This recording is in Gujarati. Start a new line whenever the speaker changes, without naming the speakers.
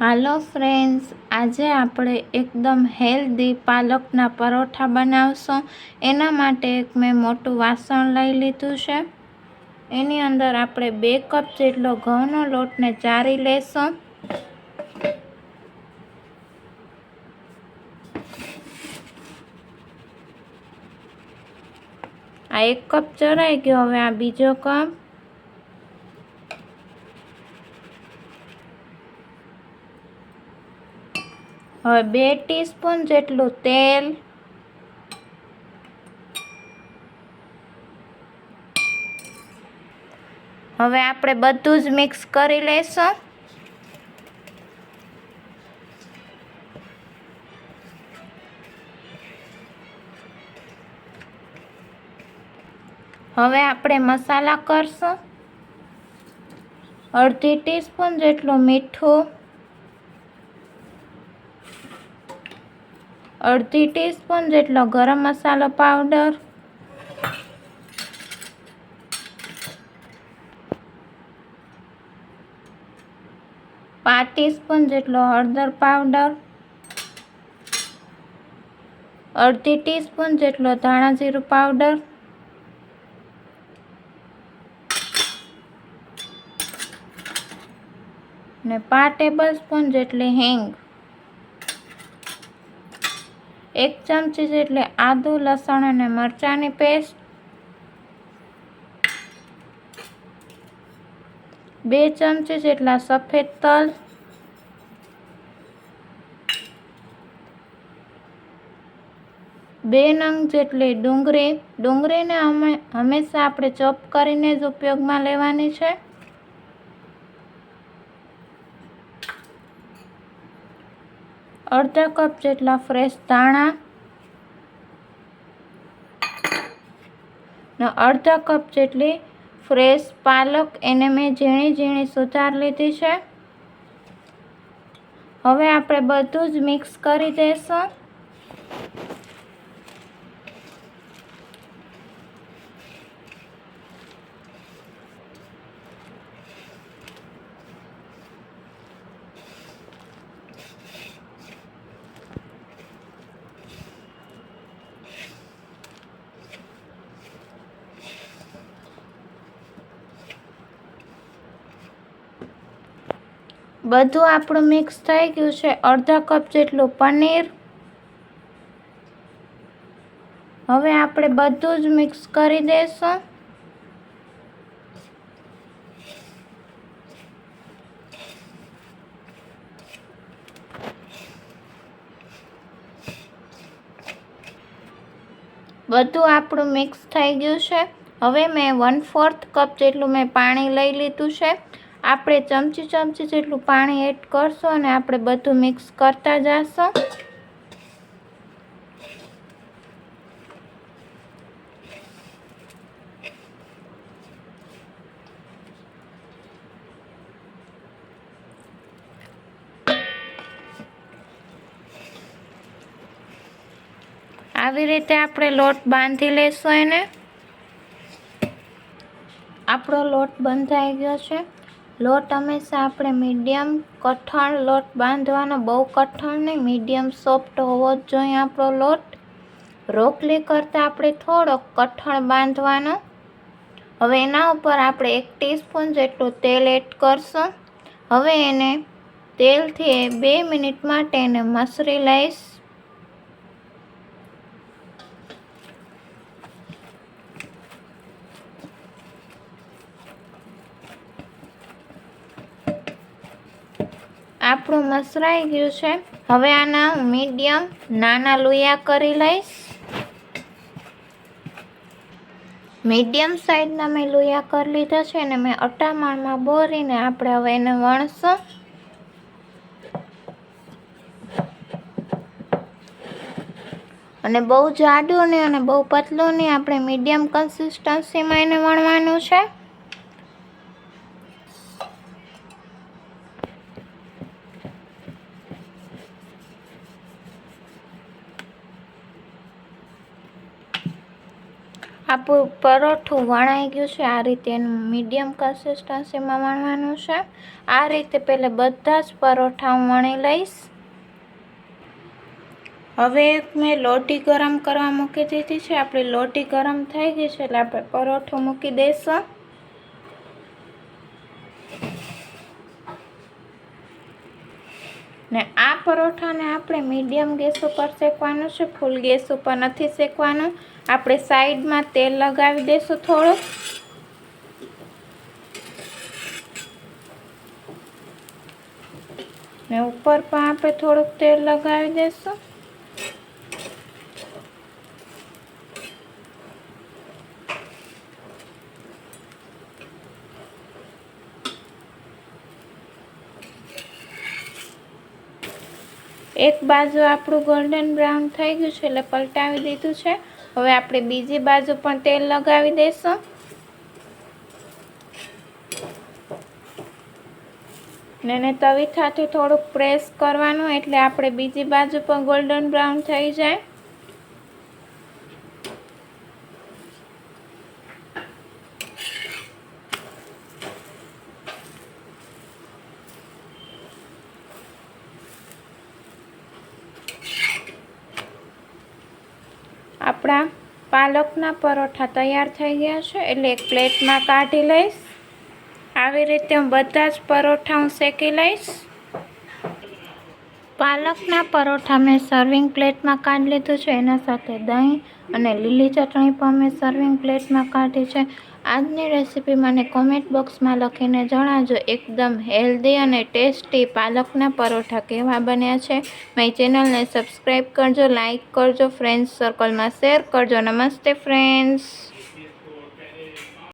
હાલો ફ્રેન્ડ્સ, આજે આપણે એકદમ હેલ્ધી પાલકના પરોઠા બનાવશું. એના માટે એક મેં મોટું વાસણ લઈ લીધું છે. એની અંદર આપણે બે કપ જેટલો ઘઉંનો લોટને ચારી લેશું. આ એક કપ ચરાઈ ગયો, હવે આ બીજો કપ. હવે બે ટીસ્પૂન જેટલું તેલ. હવે આપણે બધું જ મિક્સ કરી લઈશું. હવે આપણે મસાલા કરશું. અડધી ટીસ્પૂન જેટલું મીઠું. અડધી ટીસ્પૂન જેટલો ગરમ મસાલો પાવડર. પાંચ ટીસ્પૂન જેટલો હળદર પાવડર. અડધી ટીસ્પૂન જેટલો ધાણા જીરું પાવડર. ને પાંચ ટેબલ સ્પૂન જેટલી હિંગ. એક ચમચી જેટલી આદુ, લસણ અને મરચાંની પેસ્ટ. બે ચમચી જેટલા સફેદ તલ. બે નંગ જેટલી ડુંગળી. ડુંગળીને હંમેશા આપણે ચોપ કરીને જ ઉપયોગમાં લેવાની છે. અડધા કપ જેટલા ફ્રેશ ધાણા ને અડધા કપ જેટલી ફ્રેશ પાલક એને મેં ઝીણી ઝીણી સુધાર લીધી છે. હવે આપણે બધું જ મિક્સ કરી દઈશું બધું આપણું મિક્સ થઈ ગયું છે. અડધા કપ જેટલું પનીર. હવે આપણે બધું જ મિક્સ કરી દઈશું. બધું આપણું મિક્સ થઈ ગયું છે. હવે મેં વન ફોર્થ કપ જેટલું મેં પાણી લઈ લીધું છે. આપણે ચમચી ચમચી જેટલું પાણી એડ કરશું અને આપણે બધું મિક્સ કરતા જશું. આવી રીતે આપણે લોટ બાંધી લેશું એને. આપણો લોટ બંધાઈ ગયો છે. લોટ હંમેશા આપણે મીડિયમ કઠણ લોટ બાંધવાનો, બહુ કઠણ નહીં, મીડિયમ સોફ્ટ હોવો જ જોઈએ આપણો લોટ. રોટલી કરતાં આપણે થોડોક કઠણ બાંધવાનો. હવે એના ઉપર આપણે એક ટીસ્પૂન જેટલું તેલ એડ કરશું. હવે એને તેલથી બે મિનિટ માટે એને મસરી લઈશ. આપણું મસરાઈ ગયું છે. હવે આના મીડિયમ નાના લુયા કરી લઈશ. મીડિયમ સાઈઝના મેં લુયા કરી લીધા છે અને મેં અટામણમાં બોરીને આપણે હવે એને વણશું. અને બહુ જાડું નહીં અને બહુ પતલું નહીં, આપણે મીડિયમ કન્સિસ્ટન્સીમાં એને વણવાનું છે. આપણું પરોઠું વણાઈ ગયું છે. આ રીતે એનું મીડિયમ કન્સિસ્ટન્સીમાં વણવાનું છે. આ રીતે પહેલાં બધા જ પરોઠા હું વણી લઈશ. હવે મેં લોટી ગરમ કરવા મૂકી દીધી છે. આપણી લોટી ગરમ થઈ ગઈ છે એટલે આપણે પરોઠું મૂકી દઈશું ને આ પરોઠાને આપણે મીડિયમ ગેસ ઉપર શેકવાનું છે. ફૂલ ગેસ ઉપર નથી શેકવાનું. આપણે સાઈડમાં તેલ લગાવી દેશું થોડું. ને ઉપર પણ આપણે થોડુંક તેલ લગાવી દેશું. એક બાજુ આપણું ગોલ્ડન બ્રાઉન થઈ ગયું છે, એટલે પલટાવી દીધું છે. હવે આપણે બીજી બાજુ પણ તેલ લગાવી દઈશું. ને એને તવીથાથી થોડુંક પ્રેસ કરવાનું, એટલે આપણે બીજી બાજુ પણ ગોલ્ડન બ્રાઉન થઈ જાય. આપણા પાલકના પરોઠા તૈયાર થઈ ગયા છે. એટલે એક પ્લેટમાં કાઢી લઈશ. આવી રીતે હું બધા જ પરોઠા હું શેકી લઈશ. પાલકના પરોઠા મેં સર્વિંગ પ્લેટમાં કાઢી લીધું છે. એના સાથે દહીં અને લીલી ચટણી પણ મેં સર્વિંગ પ્લેટમાં કાઢી છે. આજની રેસીપી મને કોમેન્ટ બોક્સમાં લખીને જણાવજો. એકદમ હેલ્ધી અને ટેસ્ટી પાલકના પરોઠા કેવા બન્યા છે. મારી ચેનલને સબસ્ક્રાઈબ કરજો લાઇક કરજો ફ્રેન્ડ્સ સર્કલમાં શેર કરજો. નમસ્તે ફ્રેન્ડ્સ